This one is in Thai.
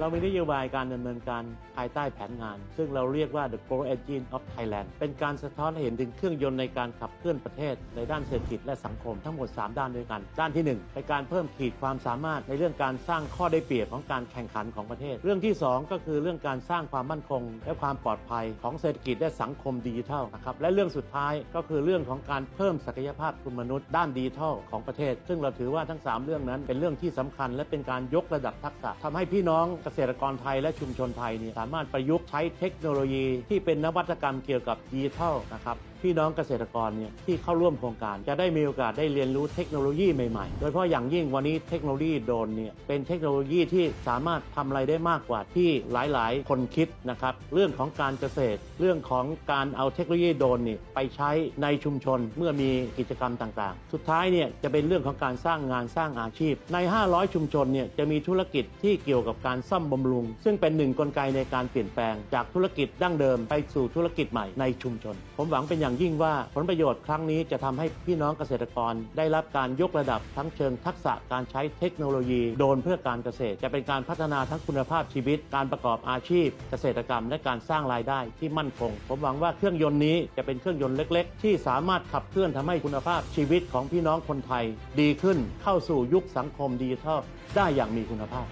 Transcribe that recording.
เรามีนโยบายการดำเนินการภายใต้แผนงาน ซึ่งเราเรียกว่า the growth engine of Thailand เป็นการสะท้อนให้เห็นถึงเครื่องยนต์ในการขับเคลื่อนประเทศ ในด้านเศรษฐกิจและสังคมทั้งหมด 3 ด้านด้วยกัน ด้านที่1ในการเพิ่มขีดความสามารถในเรื่องการสร้างข้อได้เปรียบของการแข่งขันของประเทศ เรื่องที่ 2 ก็คือเรื่องการสร้างความมั่นคง และความปลอดภัยของเศรษฐกิจและสังคมดิจิทัลนะครับและเรื่องสุดท้ายก็คือเรื่องของการเพิ่มศักยภาพทุนมนุษย์ด้านดิจิทัลของประเทศ ซึ่งเราถือว่าทั้ง 3 เรื่องนั้นเป็นเรื่องที่สำคัญ และเป็นการยกระดับทักษะทำให้พี่น้องเกษตรกรไทยและชุมชนไทยเนี่ยสามารถประยุกต์ใช้เทคโนโลยีที่เป็นนวัตกรรมเกี่ยวกับดิจิทัลนะครับพี่น้องเกษตรกรเนี่ยที่เข้าร่วมโครงการจะได้มีโอกาสได้เรียนรู้เทคโนโลยีใหม่ๆ โดยเฉพาะอย่างยิ่งวันนี้เทคโนโลยีโดนเนี่ยเป็นเทคโนโลยีที่สามารถทำอะไรได้มากกว่าที่หลายๆ คนคิดนะครับเรื่องของการเกษตร เรื่องของการเอาเทคโนโลยีโดนเนี่ยไปใช้ในชุมชนเมื่อมีกิจกรรมต่างๆ สุดท้ายเนี่ยจะเป็นเรื่องของการสร้างงานสร้างอาชีพ ใน 500 ชุมชนเนี่ยจะมีธุรกิจที่เกี่ยวกับการซ่อมบำรุง ซึ่งเป็นหนึ่งกลไกในการเปลี่ยนแปลงจากธุรกิจดั้งเดิมไปสู่ธุรกิจใหม่ในชุมชน ผมหวังเป็นอย่างยิ่งว่าผลประโยชน์ครั้งนี้จะทำให้พี่น้องเกษตรกร ได้รับการยกระดับทั้งเชิงทักษะการใช้เทคโนโลยี โดนเพื่อการเกษตร จะเป็นการพัฒนาทั้งคุณภาพชีวิต การประกอบอาชีพ เกษตรกรรม และการสร้างรายได้ที่มั่นคง ผมหวังว่าเครื่องยนต์นี้จะเป็นเครื่องยนต์เล็ก ๆ ที่สามารถขับเคลื่อนทำให้คุณภาพชีวิตของพี่น้องคนไทย ดีขึ้นเข้าสู่ยุคสังคมดิจิทัลได้อย่างมีคุณภาพ